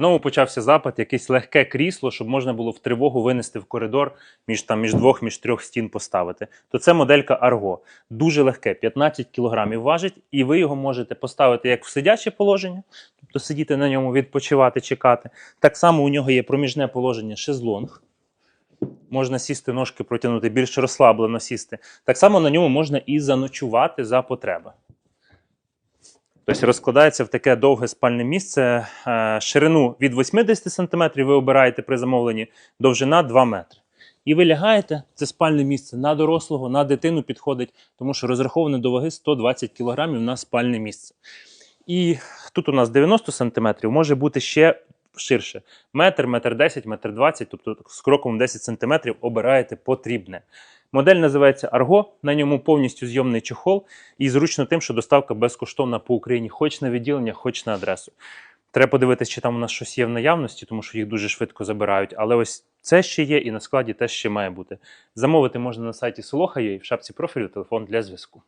Знову почався запит, якесь легке крісло, щоб можна було в тривогу винести в коридор між там між двох, між трьох стін поставити. То це моделька Argo. Дуже легке, 15 кілограмів важить, і ви його можете поставити як в сидяче положення, тобто сидіти на ньому, відпочивати, чекати. Так само у нього є проміжне положення шезлонг. Можна сісти, ножки протягнути, більш розслаблено сісти. Так само на ньому можна і заночувати за потреби. Тобто розкладається в таке довге спальне місце. Е, Ширину від 80 см ви обираєте при замовленні, довжина 2 метри. І ви лягаєте, це спальне місце на дорослого, на дитину підходить, тому що розраховане до ваги 120 кг на спальне місце. І тут у нас 90 см, може бути ще ширше. Метр, метр 10, метр 20, тобто з кроком 10 см обираєте потрібне. Модель називається Argo, на ньому повністю зйомний чохол і зручно тим, що доставка безкоштовна по Україні, хоч на відділення, хоч на адресу. Треба подивитися, чи там у нас щось є в наявності, тому що їх дуже швидко забирають. Але ось це ще є, і на складі теж ще має бути. Замовити можна на сайті Soloha.ua, в шапці профілю телефон для зв'язку.